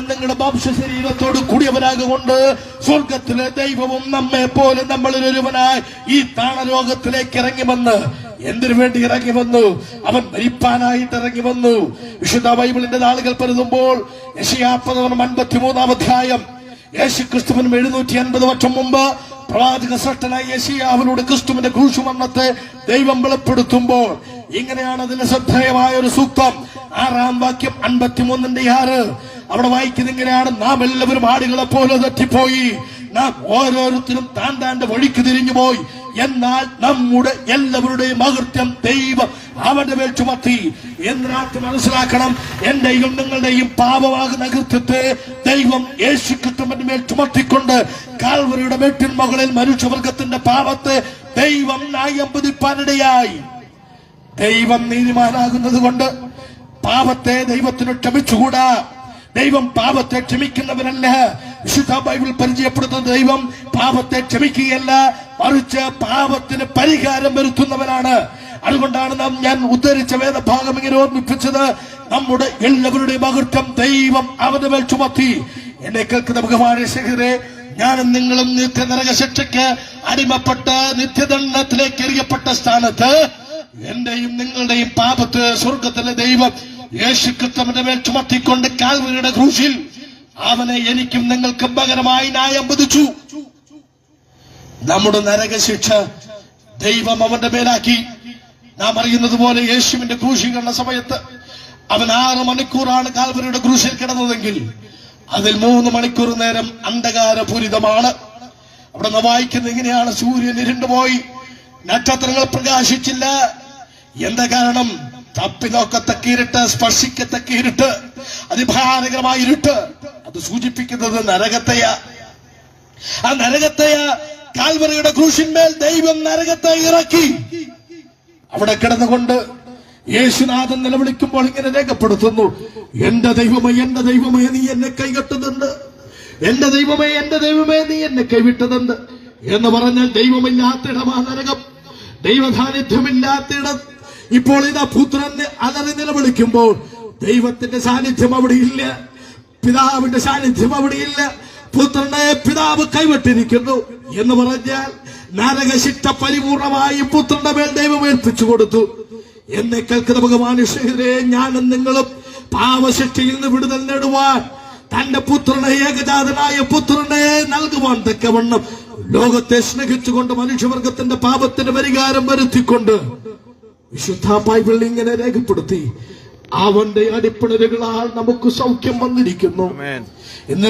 നിങ്ങളുടെ വംശ ശരീരത്തോട് കൂടിയവരാകൊണ്ട് സ്വർഗത്തിലെ ദൈവവും നമ്മെ പോലെ നമ്മളിൽ ഒരുവനായി ഈ താണലോകത്തിലേക്ക് ഇറങ്ങി വന്ന് എന്തിനു വേണ്ടി ഇറങ്ങി വന്നു? അവൻ മരിപ്പാനായിട്ട് ഇറങ്ങി വന്നു. വിശുദ്ധ ബൈബിളിന്റെ നാളുകൾ പരുതുമ്പോൾ യശയാപ്പതവനം അൻപത്തിമൂന്നാം അധ്യായം യേശു ക്രിസ്തുവിനും എഴുന്നൂറ്റി അൻപത് വർഷം മുമ്പ് പ്രവാചക ശ്രേഷ്ഠനായ യശയാവിലൂടെ ക്രിസ്തുവിന്റെ ക്രൂശുമരണത്തെ ദൈവം വെളിപ്പെടുത്തുമ്പോൾ ഇങ്ങനെയാണ് അതിന്റെ ശ്രദ്ധേയമായ ഒരു സൂക്തം. ആറാം വാക്യം അൻപത്തിമൂന്നിന്റെ ആറ്. അവിടെ വായിക്കുന്നത് ഇങ്ങനെയാണ്. നാം എല്ലാവരും ആടുകളെ പോലെ തെറ്റിപ്പോയി. നാം ഓരോരുത്തരും താൻ താന്റെ വഴിക്ക് തിരിഞ്ഞു പോയി. എന്നാൽ നമ്മുടെ എല്ലാവരുടെയും അകൃത്യം ദൈവം അവന്റെ മേൽ ചുമത്തി. എന്നാൽക്ക് മനസ്സിലാക്കണം? എന്റെയും നിങ്ങളുടെയും പാപമാകുന്ന കൃത്യത്തെ ദൈവം യേശു ക്രിസ്തുവിന്റെ മേൽ ചുമത്തിക്കൊണ്ട് കാൽവറിയുടെ വെട്ടിൻ മകളിൽ മനുഷ്യവർഗത്തിന്റെ പാപത്തെ ദൈവം ന്യായം പതിപ്പാനിടയായി. ദൈവം നീതിമാനാകുന്നത് കൊണ്ട് പാപത്തെ ദൈവത്തിന് ക്ഷമിച്ചുകൂടാ. ദൈവം പാപത്തെ ക്ഷമിക്കുന്നവനല്ല. വിശുദ്ധ ബൈബിൾ പരിചയപ്പെടുത്തുന്ന ദൈവം പാപത്തെ ക്ഷമിക്കുകയല്ല മറിച്ച് പാപത്തിന് പരിഹാരം വരുത്തുന്നവനാണ്. അതുകൊണ്ടാണ് നാം ഞാൻ ഉദ്ധരിച്ച വേദഭാഗം ഇങ്ങനെ ഓർമ്മിപ്പിച്ചത്. നമ്മുടെ എല്ലാവരുടെ മഹത്വം ദൈവം അവന്റെ മേൽ ചുമത്തി. എന്നെ കേൾക്കുന്ന ബഹുമാനശേഖരെ ഞാനും നിങ്ങളും നിത്യ നരക ശിക്ഷയ്ക്ക് അടിമപ്പെട്ട് നിത്യദണ്ഡത്തിലേക്ക് എറിയപ്പെട്ട സ്ഥാനത്ത് എന്റെയും നിങ്ങളുടെയും പാപത്ത് സ്വർഗത്തിലെ ദൈവം യേശു ക്രിസ്തുവിന്റെ മേൽ ചുമത്തിക്കൊണ്ട് കാൽവരിയുടെ ക്രൂശിൽ അവനെ എനിക്കും നിങ്ങൾക്കും പകരമായി ന്യായം വിധിച്ചു. നമ്മുടെ നരകശിക്ഷ ദൈവം അവന്റെ മേലാക്കി. നാം അറിയുന്നത് പോലെ യേശുവിന്റെ ക്രൂശി കണ്ട സമയത്ത് അവൻ ആറ് മണിക്കൂറാണ് കാൽവരിയുടെ ക്രൂശിൽ കിടന്നതെങ്കിൽ അതിൽ മൂന്ന് മണിക്കൂർ നേരം അന്ധകാരപൂരിതമാണ്. അവിടെ നിന്ന് വായിക്കുന്നത് ഇങ്ങനെയാണ് സൂര്യൻ ഇരുണ്ടുപോയി നക്ഷത്രങ്ങൾ പ്രകാശിച്ചില്ല. എന്താ കാരണം? തപ്പി നോക്കത്തക്ക ഇരുട്ട് സ്പർശിക്കത്തക്ക ഇരുട്ട് അതിഭാരകരമായ ഇരുട്ട് അത് സൂചിപ്പിക്കുന്നത് നരകത്തെയാ. ആ നരകത്തെയാ കാൽവറിയുടെ ക്രൂശിന്മേൽ ദൈവം നരകത്തെ ഇറക്കി. അവിടെ കിടന്നുകൊണ്ട് യേശുനാഥൻ നിലവിളിക്കുമ്പോൾ ഇങ്ങനെ രേഖപ്പെടുത്തുന്നു എന്റെ ദൈവമേ എന്റെ ദൈവമേ നീ എന്നെ കൈകെട്ടുന്നുണ്ട്. എന്റെ ദൈവമേ എന്റെ ദൈവമേ നീ എന്നെ കൈവിട്ടതുണ്ട്. എന്ന് പറഞ്ഞാൽ ദൈവമില്ലാത്തിടമാ നരകം. ദൈവസാന്നിധ്യമില്ലാത്തിടം ഇപ്പോൾ ഇതാ പുത്രന്റെ അലറി നിലവിളിക്കുമ്പോൾ ദൈവത്തിന്റെ സാന്നിധ്യം അവിടെ ഇല്ല. പിതാവിന്റെ സാന്നിധ്യം അവിടെ ഇല്ല. പുത്രനെ പിതാവ് കൈവിട്ടിരിക്കുന്നു എന്ന് പറഞ്ഞാൽ നരകശിക്ഷ പരിപൂർണമായി പുത്രന്റെ മേൽ ദൈവം ഏൽപ്പിച്ചു കൊടുത്തു. എന്നെ കേൾക്കുന്ന ഭഗവാനുഷരെ ഞാനും നിങ്ങളും പാവശിക്ഷയിൽ നിന്ന് വിടുതൽ നേടുവാൻ തന്റെ പുത്രനെ ഏകജാതനായ പുത്രനെ നൽകുവാൻ തക്കവണ്ണം ലോകത്തെ സ്നേഹിച്ചുകൊണ്ട് മനുഷ്യവർഗത്തിന്റെ പാപത്തിന്റെ പരിഹാരം വരുത്തിക്കൊണ്ട് വിശുദ്ധ ബൈബിൾ ഇങ്ങനെ രേഖപ്പെടുത്തി അവന്റെ അടിപ്പിണരുകളാൽ നമുക്ക് സൗഖ്യം വന്നിരിക്കുന്നു. ഇന്ന്